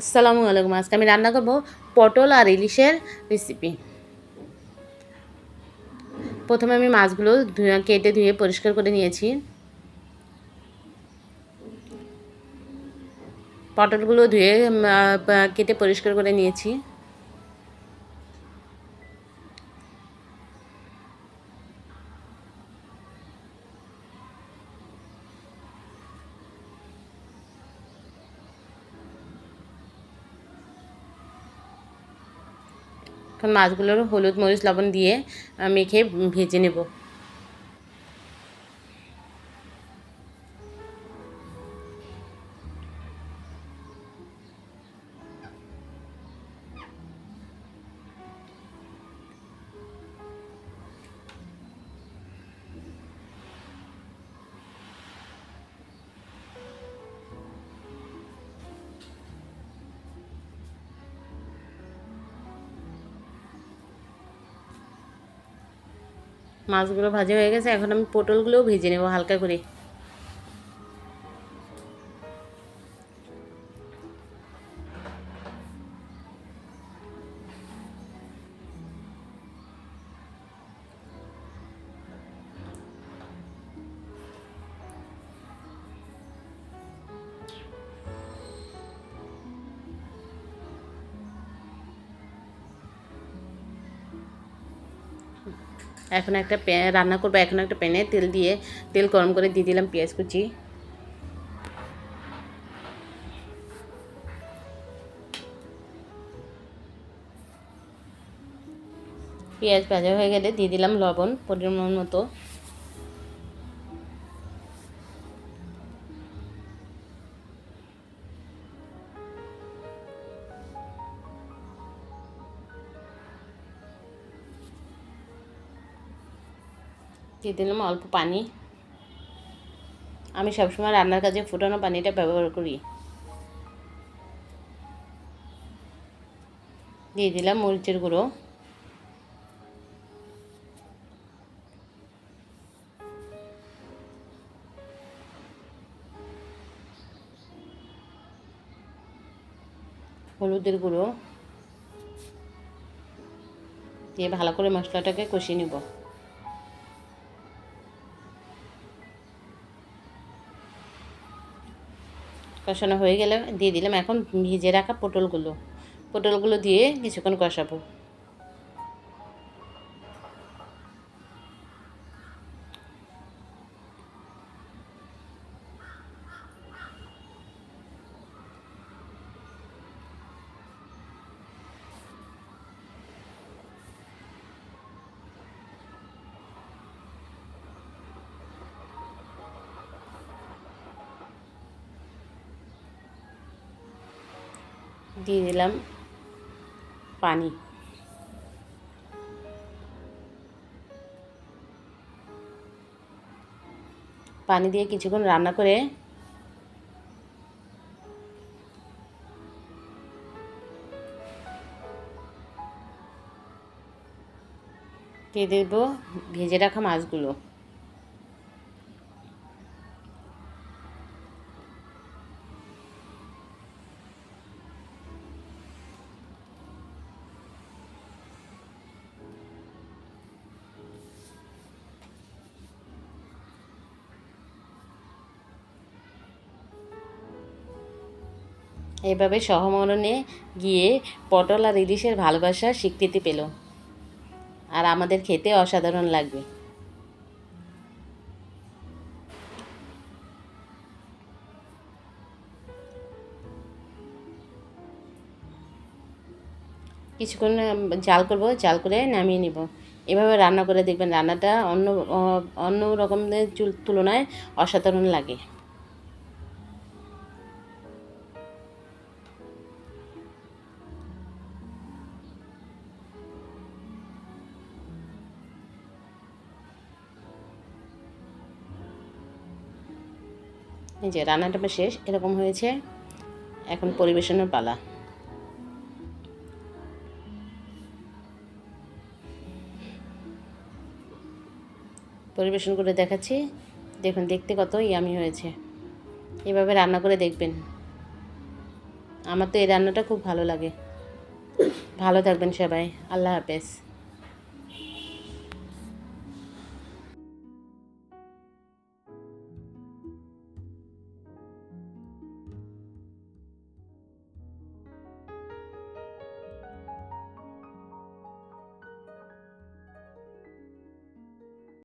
আসসালামু আলাইকুম। আজকে আমি রান্না করব পটল আর ইলিশের রেসিপি প্রথমে আমি মাছগুলো ধুয়ে, কেটে ধুয়ে পরিষ্কার করে নিয়েছি। পটলগুলো ধুয়ে কেটে পরিষ্কার করে নিয়েছি। এখন মাছগুলোর হলুদ মরিচ লবণ দিয়ে মেখে ভেজে নেব। মাছগুলো ভাজা হয়ে গেছে এখন আমি পটলগুলোও ভেজে নেব হালকা করে। এখন একটা রান্না করব। এখন একটা প্যানে তেল দিয়ে, তেল গরম করে দিয়ে দিলাম পেঁয়াজ কুচি। পেঁয়াজ ভাজা হয়ে গেলে দিয়ে দিলাম লবণ, পরিমাণ মতো। দিয়ে দিলাম অল্প পানি। আমি সবসময় রান্নার কাজে ফুটানো পানিটা ব্যবহার করি। দিয়ে দিলাম মরিচের গুঁড়ো। হলুদের গুঁড়ো। দিয়ে ভালো করে মশলাটাকে কষিয়ে নেব। কষানো হয়ে গেলে দিয়ে দিলাম এখন ভিজে রাখা পটলগুলো। পটলগুলো দিয়ে কিছুক্ষণ কষাবো। দিয়ে দিলাম পানি। পানি দিয়ে কিছুক্ষণ রান্না করে দিয়ে দেব ভেজে রাখা মাছগুলো। এভাবে সহমরণে গিয়ে পটল আর ইলিশের ভালোবাসার স্বীকৃতি পেল। আর আমাদের খেতে অসাধারণ লাগবে। কিছুক্ষণ জাল করব, জাল করে নামিয়ে নিব। এভাবে রান্না করে দেখবেন রান্নাটা অন্য অন্য রকমের তুলনায় অসাধারণ লাগে। এই যে রান্নাটা শেষ, এরকম হয়েছে। এখন পরিবেশনের পালা। পরিবেশন করে দেখাচ্ছি। দেখুন, দেখতে কত ইয়ামি হয়েছে। এভাবে রান্না করে দেখবেন। আমার তো এই রান্নাটা খুব ভালো লাগে। ভালো থাকবেন সবাই। আল্লাহ হাফেজ।